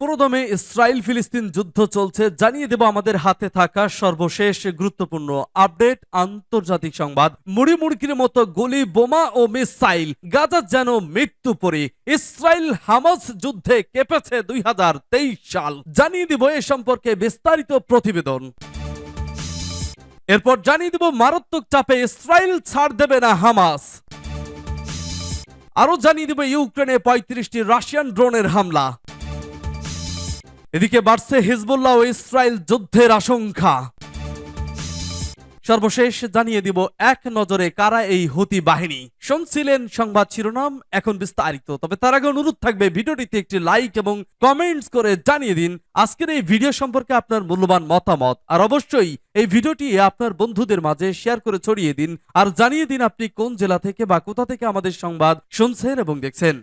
পুরোদমে ইসরায়েল ফিলিস্তিন যুদ্ধ চলছে। জানিয়ে দেব আমাদের হাতে থাকা সর্বশেষ গুরুত্বপূর্ণ আপডেট, আন্তর্জাতিক সংবাদ। মুড়ি মুড়কির মতো গুলি, বোমা ও মিসাইল। গাজা যেন মৃত্যু পরি। ইসরায়েল হামাস যুদ্ধে কেঁপেছে দুই সাল। জানিয়ে দিব এ সম্পর্কে বিস্তারিত প্রতিবেদন। এরপর জানিয়ে দিব মারাত্মক চাপে ইসরায়েল ছাড় দেবে না হামাস। আরও জানিয়ে দিব ইউক্রেনে পঁয়ত্রিশটি রাশিয়ান ড্রোনের হামলা। এদিকে বাড়ছে হিজবুল্লাহ ও ইসরায়েল যুদ্ধের আশঙ্কা। সর্বশেষ জানিয়ে দিব, এক নজরে কারা এই হুতি বাহিনী? শুনছিলেন সংবাদ শিরোনাম, এখন বিস্তারিত। তবে তার আগে অনুরোধ থাকবে, ভিডিওটিতে একটি লাইক এবং কমেন্টস করে জানিয়ে দিন, আজকের এই ভিডিও সম্পর্কে আপনার মূল্যবান মতামত। আর অবশ্যই এই ভিডিওটি আপনার বন্ধুদের মাঝে শেয়ার করে ছড়িয়ে দিন, আর জানিয়ে দিন আপনি কোন জেলা থেকে বা কোথা থেকে আমাদের সংবাদ শুনছেন এবং দেখছেন।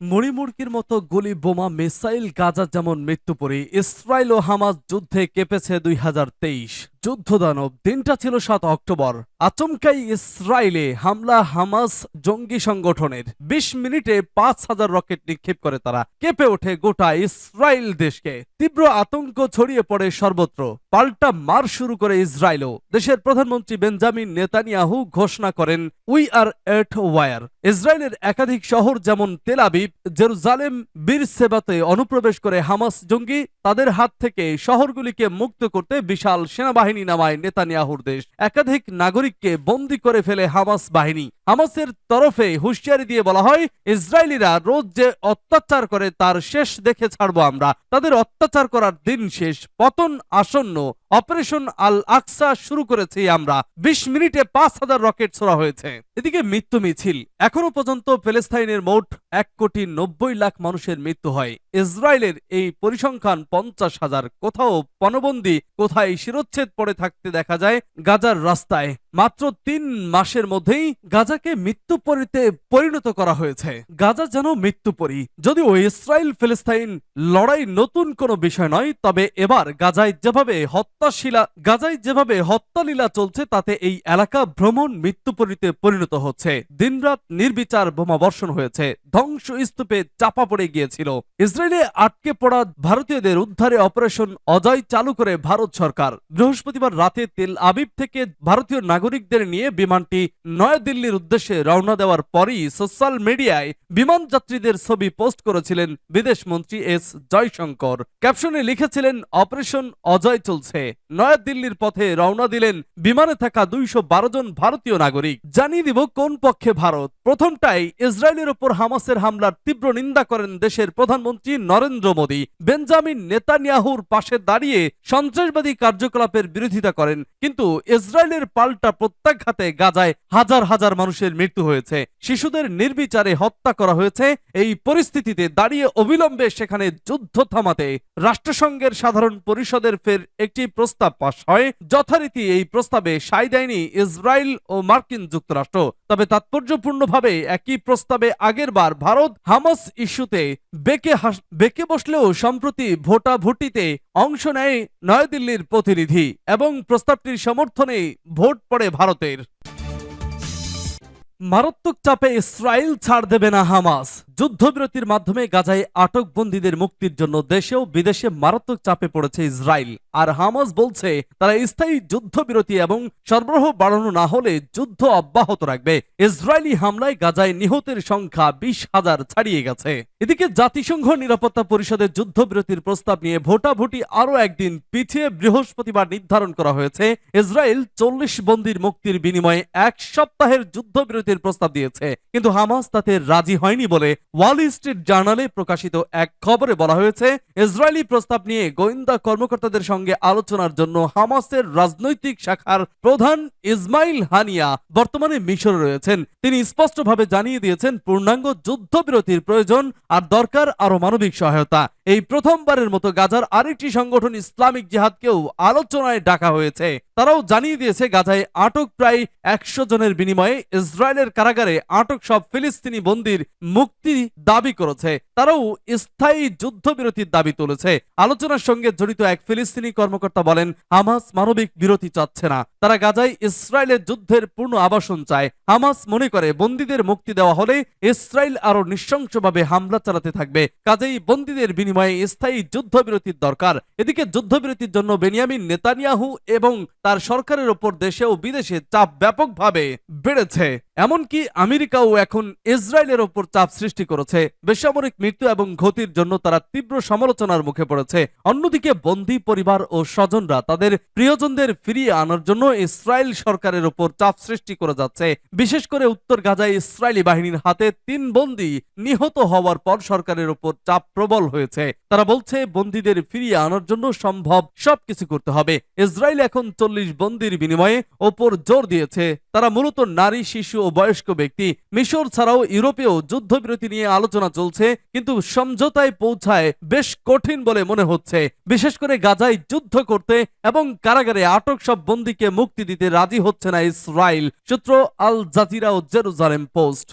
মণিমুরকির মতো গুলি বোমা, মিসাইল গাজা যেমন মৃত্যু পরে, ইসরায়েল ও হামাস যুদ্ধে কেঁপেছে দুই হাজার তেইশ। যুদ্ধদানব, দিনটা ছিল সাত অক্টোবর। আচমকাই ইসরায়েলে হামলা হামাস জঙ্গি সংগঠনের। বিশ মিনিটে পাঁচ হাজার রকেট নিক্ষেপ করে তারা। কেঁপে ওঠে গোটা ইসরায়েল দেশকে। তীব্র আতঙ্ক ছড়িয়ে পড়ে সর্বত্র। পাল্টা মার শুরু করে ইসরায়েলও। দেশের প্রধানমন্ত্রী বেঞ্জামিন নেতানিয়াহু ঘোষণা করেন, উই আর এট ওয়ার। ইসরায়েলের একাধিক শহর যেমন তেল আবিব, জেরুজালেম, বীর সেবাতে অনুপ্রবেশ করে হামাস জঙ্গি, তাদের হাত থেকে শহরগুলিকে মুক্ত করতে বিশাল সেনাবাহিনী নামায় নেতানিয়াহুর দেশ। একাধিক নাগরিককে বন্দী করে ফেলে হামাস বাহিনী। হামাসের তরফে হুঁশিয়ারি দিয়ে বলা হয়, ইসরায়েলিরা রোজ যে অত্যাচার করে তার শেষ দেখে ছাড়বো আমরা। তাদের অত্যাচার করার দিন শেষ। পতন আসন্ন। অপারেশন আল আকসা শুরু করেছি আমরা। বিশ মিনিটে পাঁচ হাজার রকেট ছোড়া হয়েছে। এদিকে মৃত্যু মিছিল। এখনও পর্যন্ত প্যালেস্তাইনের মোট এক কোটি নব্বই লাখ মানুষের মৃত্যু হয়। ইসরায়েলের এই পরিসংখ্যান পঞ্চাশ হাজার। কোথাও পণবন্দি, কোথায় শিরোচ্ছেদ পড়ে থাকতে দেখা যায় গাজার রাস্তায়। মাত্র তিন মাসের মধ্যেই গাজাকে মৃত্যুপরিতে পরিণত করা হয়েছে। গাজা যেন মৃত্যুপরি যদিও ইসরায়েল ফিলিস্তাইন লড়াই নতুন কোনো বিষয় নয়, তবে এবার গাজায় যেভাবে হত্যাশীলা, গাজায় যেভাবে হত্যালীলা চলছে, তাতে এই এলাকা ভ্রমণ মৃত্যুপরিতে পরিণত হচ্ছে। দিনরাত নির্বিচার বোমা বর্ষণ হয়েছে। ধ্বংস স্তূপে চাপা পড়ে গিয়েছিল। ইসরায়েলে আটকে পড়া ভারতীয়দের উদ্ধারে অপারেশন অজয় চালু করে ভারত সরকার। বৃহস্পতিবার রাতে তেল আবিব থেকে ভারতীয় নাগরিকদের নিয়ে বিমানটি নয়াদিল্লির উদ্দেশ্যে রওনা দেওয়ার পরই সোশ্যাল মিডিয়ায় বিমান যাত্রীদের ছবি পোস্ট করেছিলেন বিদেশ মন্ত্রী এস জয়শঙ্কর। ক্যাপশনে লিখেছিলেন, অপারেশন অজয় চলছে। নয়াদিল্লির পথে রওনা দিলেন বিমানে থাকা দুইশো বারো জন ভারতীয় নাগরিক। জানিয়ে দিব, কোন পক্ষে ভারত? প্রথমটাই ইসরায়েলের ওপর হামাসের হামলার তীব্র নিন্দা করেন দেশের প্রধানমন্ত্রী নরেন্দ্র মোদী। বেঞ্জামিন নেতানিয়াহুর পাশে দাঁড়িয়ে সন্ত্রাসবাদী কার্যকলাপের বিরোধিতা করেন। কিন্তু ইসরায়েলের পাল্টা প্রত্যাঘাতে গাজায় হাজার হাজার মানুষের মৃত্যু হয়েছে। শিশুদের নির্বিচারে হত্যা করা হয়েছে। এই পরিস্থিতিতে দাঁড়িয়ে অবিলম্বে সেখানে যুদ্ধ থামাতে রাষ্ট্রসংঘের সাধারণ পরিষদের ফের একটি প্রস্তাব পাশ হয়। যথারীতি এই প্রস্তাবে সাই দেয়নি ইসরায়েল ও মার্কিন যুক্তরাষ্ট্র। তবে তাৎপর্যপূর্ণভাবে একই প্রস্তাবে আগের বার ভারত হামাস ইস্যুতে বেকে বেকে বসলেও সম্প্রতি ভোটাভুটিতে অংশ নেয় নয়াদিল্লির প্রতিনিধি এবং প্রস্তাবটির সমর্থনে ভোট পড়ে ভারতের। মারাত্মক চাপে ইসরায়েল ছাড় দেবে না হামাস। যুদ্ধবিরতির মাধ্যমে গাজায় আটক বন্দীদের মুক্তির জন্য দেশেও বিদেশে মারাত্মক চাপে পড়েছে ইসরায়েল। আর হামাস বলছে, তারা স্থায়ী যুদ্ধবিরতি এবং সরবরাহ বাড়ানো না হলে যুদ্ধ অব্যাহত রাখবে। ইসরায়েলি হামলায় গাজায় নিহতের সংখ্যা বিশ হাজার ছাড়িয়ে গেছে। এদিকে জাতিসংঘ নিরাপত্তা পরিষদের যুদ্ধবিরতির প্রস্তাব নিয়ে ভোটাভুটি আরও একদিন পিছিয়ে বৃহস্পতিবার নির্ধারণ করা হয়েছে। ইসরায়েল চল্লিশ বন্দির মুক্তির বিনিময়ে এক সপ্তাহের যুদ্ধবিরতির প্রস্তাব দিয়েছে। কিন্তু হামাস তাতে রাজি হয়নি বলে ওয়াল স্ট্রিট জার্নালে প্রকাশিত এক খবরে বলা হয়েছে, ইসরায়েলি প্রস্তাব নিয়ে গোয়েন্দা কর্মকর্তাদের সঙ্গে আলোচনার জন্য হামাসের রাজনৈতিক শাখার প্রধান ইসমাইল হানিয়া বর্তমানে মিশরে রয়েছেন। তিনি স্পষ্টভাবে জানিয়ে দিয়েছেন, পূর্ণাঙ্গ যুদ্ধবিরতির প্রয়োজন আর দরকার আরও মানবিক সহায়তা। এই প্রথমবারের মতো গাজার আরেকটি সংগঠন ইসলামিক জিহাদকেও আলোচনায় ডাকা হয়েছে। তারাও জানিয়ে দিয়েছে, গাজায় আটক প্রায় একশো জনের বিনিময়ে ইসরায়েলের কারাগারে আটক সব ফিলিস্তিনি বন্দির মুক্তি দাবি করেছে। তারাও স্থায়ী যুদ্ধবিরতির দাবি তুলেছে। আলোচনার সঙ্গে জড়িত এক ফিলিস্তিনি কর্মকর্তা বলেন, হামাস মানবিক বিরতি চাচ্ছে না। তারা গাজায় ইসরায়েলের যুদ্ধের পূর্ণ আবাসন চায়। হামাস মনে করে, বন্দীদের মুক্তি দেওয়া হলে ইসরায়েল আরও নৃশংসভাবে হামলা চালাতে থাকবে। কাজেই বন্দীদের বিনিময়ে স্থায়ী যুদ্ধবিরতির দরকার। এদিকে যুদ্ধবিরতির জন্য বেনিয়ামিন নেতানিয়াহু এবং তার সরকারের ওপর দেশে ও বিদেশে চাপ ব্যাপকভাবে বেড়েছে। এমনকি আমেরিকাও এখন ইসরায়েলের ওপর চাপ সৃষ্টি করেছে। বেসামরিক মৃত্যু এবং ক্ষতির জন্য তারা তীব্র সমালোচনার মুখে পড়েছে। অন্যদিকে বন্দী পরিবার ও স্বজনরা তাদের প্রিয়জনদের ফিরিয়ে আনার জন্য ইসরায়েল সরকারের ওপর চাপ সৃষ্টি করে যাচ্ছে। বিশেষ করে উত্তর গাজায় ইসরায়েলি বাহিনীর হাতে তিন বন্দী নিহত হওয়ার পর সরকারের ওপর চাপ প্রবল হয়েছে। তারা বলছে, বন্দীদের ফিরিয়ে আনার জন্য সম্ভব সবকিছু করতে হবে। ইসরায়েল এখন চল্লিশ বন্দির বিনিময়ে ওপর জোর দিয়েছে। তারা মূলত নারী, শিশু ও বয়স্ক ব্যক্তি। মিশর ছাড়াও ইউরোপেও যুদ্ধবিরতি নিয়ে আলোচনা চলছে, কিন্তু সমঝোতায় পৌঁছায় বেশ কঠিন বলে মনে হচ্ছে। বিশেষ করে গাজায় যুদ্ধ করতে এবং কারাগারে আটক সব বন্দীকে মুক্তি দিতে রাজি হচ্ছে না ইসরায়েল, সূত্র আল জাজিরা ও জেরুজালেম পোস্ট।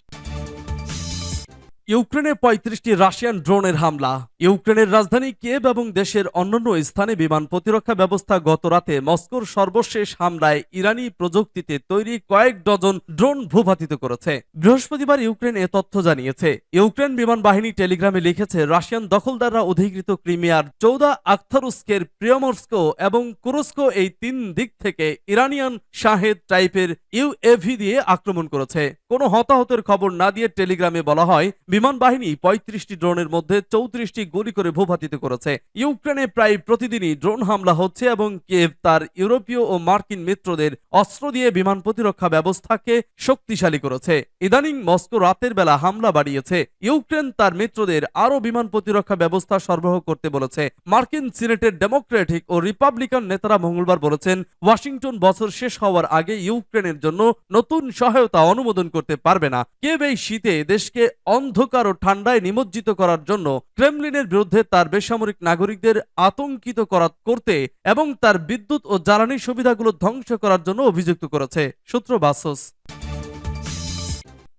ইউক্রেনে পঁয়ত্রিশটি রাশিয়ান ড্রোনের হামলা। ইউক্রেনের রাজধানী কিয়েভ এবং দেশের অন্যান্য স্থানে বিমান প্রতিরক্ষা ব্যবস্থা গত রাতে মস্কোর সর্বশেষ হামলায় ইরানি প্রযুক্তিতে তৈরি কয়েক ডজন ড্রোন ভূপাতিত করেছে। বৃহস্পতিবার ইউক্রেন এ তথ্য জানিয়েছে। ইউক্রেন বিমান বাহিনী টেলিগ্রামে লিখেছে, রাশিয়ান দখলদাররা অধিকৃত ক্রিমিয়ার চৌদা আখতারুস্কের প্রিয়মস্কো এবং কুরস্কো এই তিন দিক থেকে ইরানিয়ান শাহেদ টাইপের ইউএভি দিয়ে আক্রমণ করেছে। কোনো হতাহতের খবর না দিয়ে টেলিগ্রামে বলা হয়, বিমান বাহিনী পঁয়ত্রিশটি ড্রোনের মধ্যে চৌত্রিশটি গুলি করে ভূপাতিত করেছে। ইউক্রেনে প্রায় প্রতিদিনই ড্রোন হামলা হচ্ছে এবং কেভ তার ইউরোপীয় ও মার্কিন মিত্রদের অস্ত্র দিয়ে বিমান প্রতিরক্ষা ব্যবস্থাকে শক্তিশালী করেছে। ইদানিং মস্কো রাতের বেলা হামলা বাড়িয়েছে। ইউক্রেন তার মিত্রদের আরও বিমান প্রতিরক্ষা ব্যবস্থা সরবরাহ করতে বলেছে। মার্কিন সিনেটের ডেমোক্রেটিক ও রিপাবলিকান নেতারা মঙ্গলবার বলেছেন, ওয়াশিংটন বছর শেষ হওয়ার আগে ইউক্রেনের জন্য নতুন সহায়তা অনুমোদন করতে পারবে না। কেব এই শীতে দেশকে অন্ধকার ও ঠান্ডায় নিমজ্জিত করার জন্য ক্রেমলিনের বিরুদ্ধে তার বেসামরিক নাগরিকদের আতঙ্কিত করা করতে এবং তার বিদ্যুৎ ও জ্বালানি সুবিধাগুলো ধ্বংস করার জন্য অভিযুক্ত করেছে। সূত্র বাসস।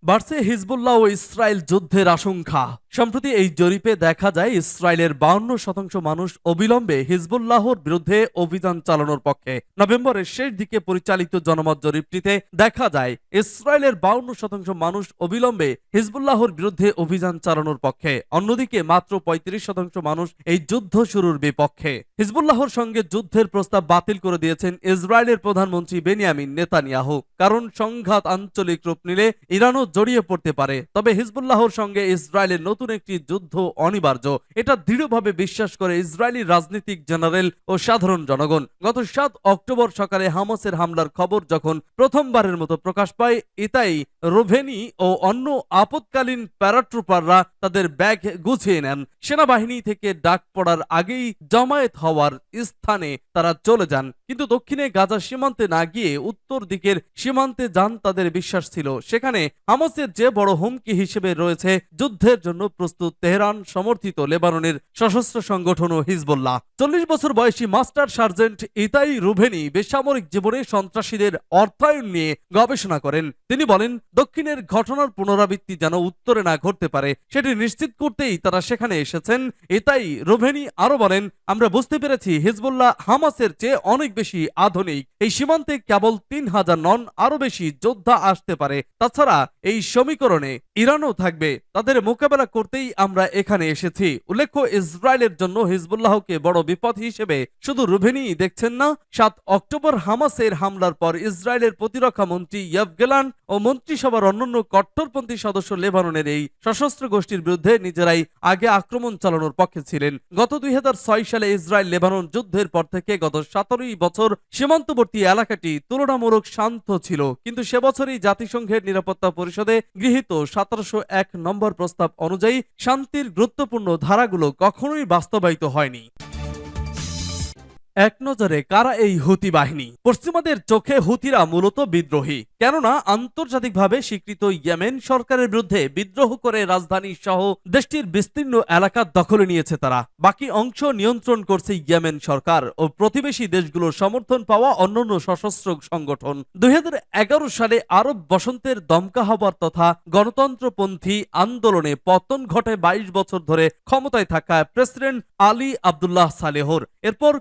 বাড়ছে হিজবুল্লাহ ও ইসরায়েল যুদ্ধের আশঙ্কা। সম্প্রতি এই জরিপে দেখা যায়, ইসরায়েলের বাউন্ন শতাংশ মানুষ অবিলম্বে হিজবুল্লাহর বিরুদ্ধে অভিযান চালানোর পক্ষে। নভেম্বরের শেষ দিকে পরিচালিত জনমত জরিপটিতে দেখা যায়, ইসরায়েলের বাউন্ন শতাংশ মানুষ অবিলম্বে হিজবুল্লাহর বিরুদ্ধে অভিযান চালানোর পক্ষে। অন্যদিকে মাত্র পঁয়ত্রিশ শতাংশ মানুষ এই যুদ্ধ শুরুর বিপক্ষে। হিজবুল্লাহর সঙ্গে যুদ্ধের প্রস্তাব বাতিল করে দিয়েছেন ইসরায়েলের প্রধানমন্ত্রী বেনিয়ামিন নেতানিয়াহু। কারণ সংঘাত আঞ্চলিক রূপ নিলে ইরানও জড়িয়ে পড়তে পারে। তবে হিজবুল্লাহর সঙ্গে ইসরায়েলের নতুন একটি যুদ্ধ অনিবার্য। এটা দৃঢ়ভাবে বিশ্বাস করে ইসরায়েলি রাজনীতিক জেনারেল ও সাধারণ জনগণ। গত সাত অক্টোবর সকালে হামাসের হামলার খবর যখন প্রথমবারের মতো প্রকাশ পায়, এটাই রোভেনি ও অন্য আপৎকালীন প্যারাট্রুপাররা তাদের ব্যাগ গুছিয়ে নেন। সেনাবাহিনী থেকে ডাক পড়ার আগেই জমায়েত হওয়ার স্থানে তারা চলে যান। কিন্তু দক্ষিণে গাজা সীমান্তে না গিয়ে উত্তর দিকের সীমান্তে যান তাদের বিশ্বাস ছিল। সেখানে হামাসের যে বড় হুমকি হিসেবে রয়েছে, যুদ্ধের জন্য প্রস্তুত তেহরান, সমর্থিত লেবাননের সশস্ত্র সংগঠন ও হিজবুল্লাহ। চল্লিশ বছর বয়সী মাস্টার সার্জেন্ট ইতাই রুভেনি বেসামরিক জীবনে সন্ত্রাসীদের অর্থায়ন নিয়ে গবেষণা করেন। তিনি বলেন, দক্ষিণের ঘটনার পুনরাবৃত্তি যেন উত্তরে না ঘটতে পারে, সেটি নিশ্চিত করতেই তারা সেখানে এসেছেন। এটাই রোভেনি আরও বলেন, আমরা বুঝতে পেরেছি হিজবুল্লাহ হামাসের চেয়ে অনেক বেশি আধুনিক। এই সীমান্তে কেবল তিন হাজার নন আরও বেশি যোদ্ধা আসতে পারে। তাছাড়া এই সমীকরণে ইরানও থাকবে। তাদের মোকাবেলা করতেই আমরা এখানে এসেছি। উল্লেখ্য, ইসরায়েলের জন্য হিজবুল্লাহকে বড় বিপদ হিসেবে শুধু রুভেনি দেখছেন না। সাত অক্টোবর হামাসের হামলার পর ইসরায়েলের প্রতিরক্ষা মন্ত্রী ইয়ভগেলান ও মন্ত্রিসভার অন্যান্য কট্টরপন্থী সদস্য লেবাননের এই সশস্ত্র গোষ্ঠীর বিরুদ্ধে নিজেরাই আগে আক্রমণ চালানোর পক্ষে ছিলেন। গত দুই হাজার ছয় সালে ইসরায়েল লেবানন যুদ্ধের পর থেকে গত সতেরোই বছর সীমান্তবর্তী এলাকাটি তুলনামূলক শান্ত ছিল, কিন্তু সে বছরই জাতিসংঘের নিরাপত্তা পরিষদে গৃহীত সতেরোশো এক নম্বর প্রস্তাব অনুযায়ী শান্তির গুরুত্বপূর্ণ ধারাগুলো কখনোই বাস্তবায়িত হয়নি। এক নজরে কারা এই হুতি বাহিনী? পশ্চিমাদের চোখে হুতিরা মূলত বিদ্রোহী। কেননা, আন্তর্জাতিকভাবে স্বীকৃত ইয়েমেন সরকারের বিরুদ্ধে বিদ্রোহ করে রাজধানী সহ দেশটির বিস্তীর্ণ এলাকা দখলে নিয়েছে তারা। বাকি অংশ নিয়ন্ত্রণ করছে ইয়েমেন সরকার ও প্রতিবেশী দেশগুলোর সমর্থন পাওয়া অন্যান্য সশস্ত্র সংগঠন। দুই হাজার এগারো সালে আরব বসন্তের দমকা হবার তথা গণতন্ত্রপন্থী আন্দোলনে পতন ঘটে বাইশ বছর ধরে ক্ষমতায় থাকা প্রেসিডেন্ট আলী আব্দুল্লাহ সালেহর। এরপর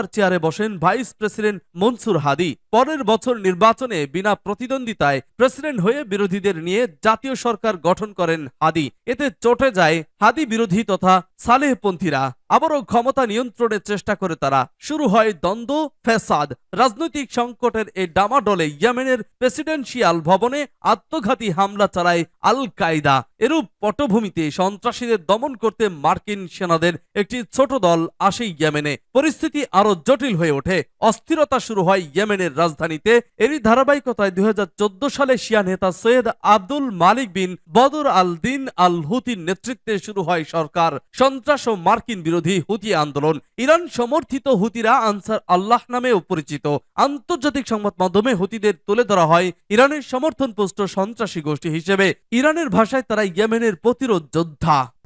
ক্ষমতার চেয়ারে বসেন ভাইস প্রেসিডেন্ট মনসুর হাদি। পরের বছর নির্বাচনে বিনা প্রতিদ্বন্দ্বিতায় প্রেসিডেন্ট হয়ে বিরোধীদের নিয়ে জাতীয় সরকার গঠন করেন হাদি। এতে চটে যায় হাদি বিরোধী তথা সালেহপন্থীরা। আবারও ক্ষমতা নিয়ন্ত্রণের চেষ্টা করে তারা। শুরু হয় দ্বন্দ্ব ফেসাদ রাজনৈতিক সংকটের এই ডামাডোলে ইয়েমেনের প্রেসিডেন্সিয়াল ভবনে আত্মঘাতী হামলা চালায় আল কায়দা এরূপ পটভূমিতে সন্ত্রাসীদের দমন করতে মার্কিন সেনাদের একটি ছোট দল আসে ইয়েমেনে। পরিস্থিতি আরও জটিল হয়ে ওঠে। অস্থিরতা শুরু হয় ইয়েমেনের রাজধানীতে। এরই ধারাবাহিকতায় দুই হাজার চোদ্দ সালে শিয়া নেতা সৈয়দ আব্দুল মালিক বিন বদর আল দিন আল হুতির নেতৃত্বে শুরু হয় সরকার। সন্ত্রাস ও মার্কিন বিরোধী হুতি আন্দোলন। ইরান সমর্থিত হুতিরা আনসার আল্লাহ নামেও পরিচিত। আন্তর্জাতিক সংবাদ মাধ্যমে হুতিদের তুলে ধরা হয় ইরানের সমর্থন পোস্ট সন্ত্রাসী গোষ্ঠী হিসেবে। ইরানের ভাষায় তারা ইয়েমেনের প্রতিরোধ যোদ্ধা।